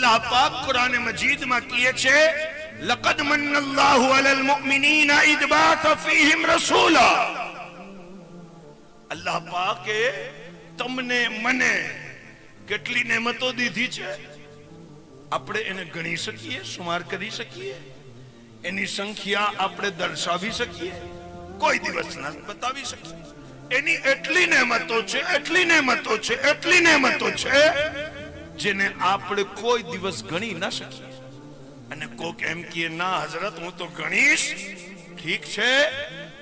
અલ્લાહ પાક કુરાન મજીદમાં કહે છે, લકદ મન્નલ્લાહુ અલલ 'alal ઇદ id ફીહિમ રસૂલા. અલ્લાહ પાકે તમને મને કેટલી નેમતો દીધી છે? આપણે એને ગણી શકીએ સુમાર કરી શકીએ? એની સંખ્યા આપણે દર્શાવી શકીએ? કોઈ દિવસ ના બતાવી શકીએ. એની એટલી નેમતો છે, એટલી નેમતો છે, એટલી નેમતો છે જેને આપણે કોઈ દિવસ ગણી ના શકીએ. અને કોક એમ કે ના, હઝરત, હું તો ગણીશ. ઠીક છે.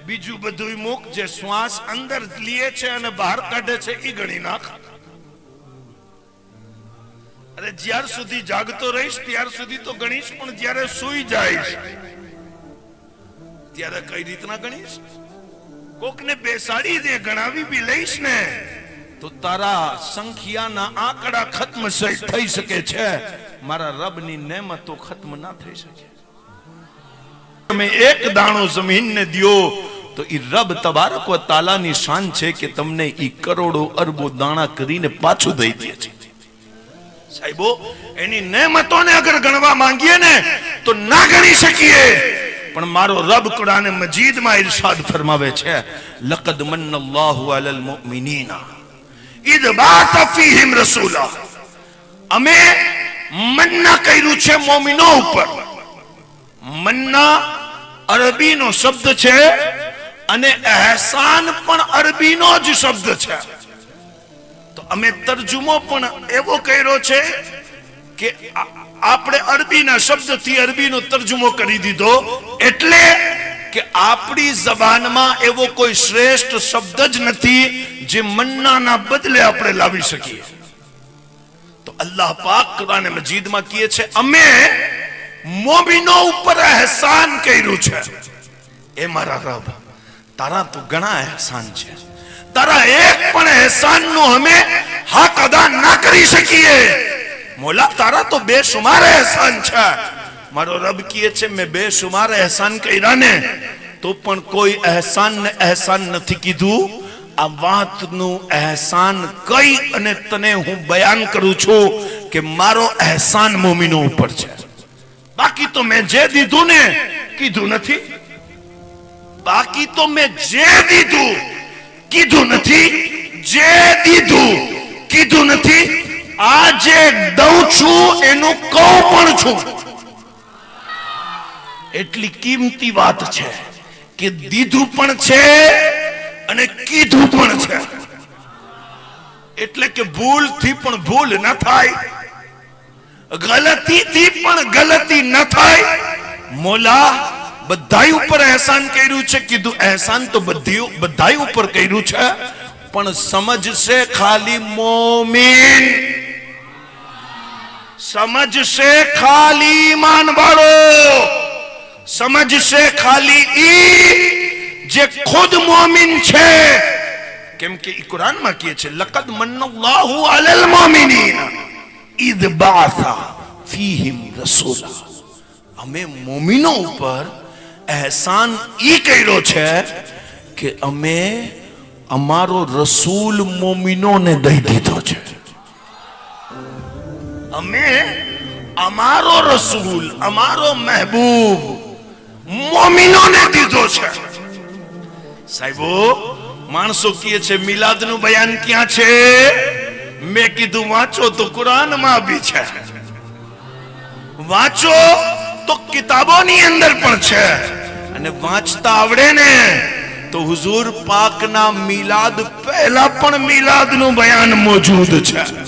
બીજું બધું મૂક, જે શ્વાસ અંદર લીએ છે અને બહાર કાઢે છે એ ગણી નાખ. અરે, જ્યાર સુધી જાગતો રહીશ, ત્યાર સુધી તો ગણીશ, પણ જ્યારે સુઈ જઈશ, ત્યારે કઈ રીતના ગણીશ? કોકને બેસાડી દે, ગણાવી બી લઈશ ને. તો તારા સંખ્યાના આંકડા ખત્મ થઈ શકે છે. મારા રબની નેમતો ખત્મ ના થઈ શકે. તમે એક દાણો જમીનને દ્યો, તો એ રબ તબારક વ તાલાની શાન છે કે તમને એ કરોડો અરબો દાણા કરીને પાછું દઈ દે છે. સાહેબો, એની નેમતોને અગર ગણવા માંગીએ ને, તો ના ગણી શકીએ. પણ મારો રબ કુરાને મજીદમાં ઇરશાદ ફરમાવે છે, લકદ manna અલલ 'alal અમે મન્ના કર્યું છે મોમિનો ઉપર. મન્ના અરબીનો શબ્દ છે અને અહેસાન પણ અરબીનો જ શબ્દ છે. તો અમે તરજુમો પણ એવો કર્યો છે કે આપણે અરબીના શબ્દથી અરબીનો તરજુમો કરી દીધો. એટલે કે આપણી જબાનમાં એવો કોઈ શ્રેષ્ઠ શબ્દ જ નથી જે મન્નાના બદલે આપણે લાવી શકીએ. તો અલ્લાહ પાક કુરાન મજીદમાં કહે છે, અમે મોમિનો ઉપર અહેસાન કર્યું છે. એ મારા રબ, તારા તો ઘણા અહેસાન છે. તારા એક પણ અહેસાન નો અમે હક અદા ના કરી શકીએ. મોલા, તારા તો બેશુમાર અહેસાન છે. મારો રબ કહે છે, મેં બેશુમાર અહેસાન કર્યા ને, તો પણ કોઈ અહેસાન ને અહેસાન નથી કીધું. આ વાતનું અહેસાન કઈ અને તને હું બયાન કરું છું કે મારો અહેસાન મોમીનો ઉપર છે. બાકી તો મેં જે દીધું ને, કીધું નથી. બાકી તો મેં જે દીધું, કીધું નથી. જે દીધું, કીધું નથી. આ જે દઉં છું, એનું કહું પણ છું. એટલી કિંમતી વાત છે કે દીધું પણ છે અને કીધું પણ છે. એટલે કે ભૂલથી પણ ભૂલ ન થાય, ગલતીથી પણ ગલતી ન થાય. મોલા, બધાય ઉપર અહેસાન કર્યું છે, કીધું અહેસાન તો બધી બધાય ઉપર કર્યું છે, પણ સમજશે ખાલી મોમીન. સમજશે ખાલી ઈમાન વાળો સમજશે ખાલી ઈ જે ખુદ મોમીન છે કેમ કે ઈ કુરાનમાં કહે છે લaqad મન્નલ્લાહુ અલલ મુમિનીન ઈદ બાસા ફીહિમ રસૂલા અમે મોમિનો ઉપર અહેસાન ઈ કર્યો છે કે અમે અમારો રસૂલ મોમિનોને દઈ દીધો છે અમે અમારો રસૂલ અમારો મહેબૂબ મોમિનોને દીધો છે. સાહેબો, માણસો કહે છે મિલાદનું બયાન ક્યાં છે? મેં કીધું, વાંચો તો કુરાનમાં બી છે. વાંચો તો કિતાબોની અંદર પણ છે. અને વાંચતા આવડે ને તો હુઝુર પાકના મિલાદ પહેલા પણ મિલાદનું બયાન મોજૂદ છે.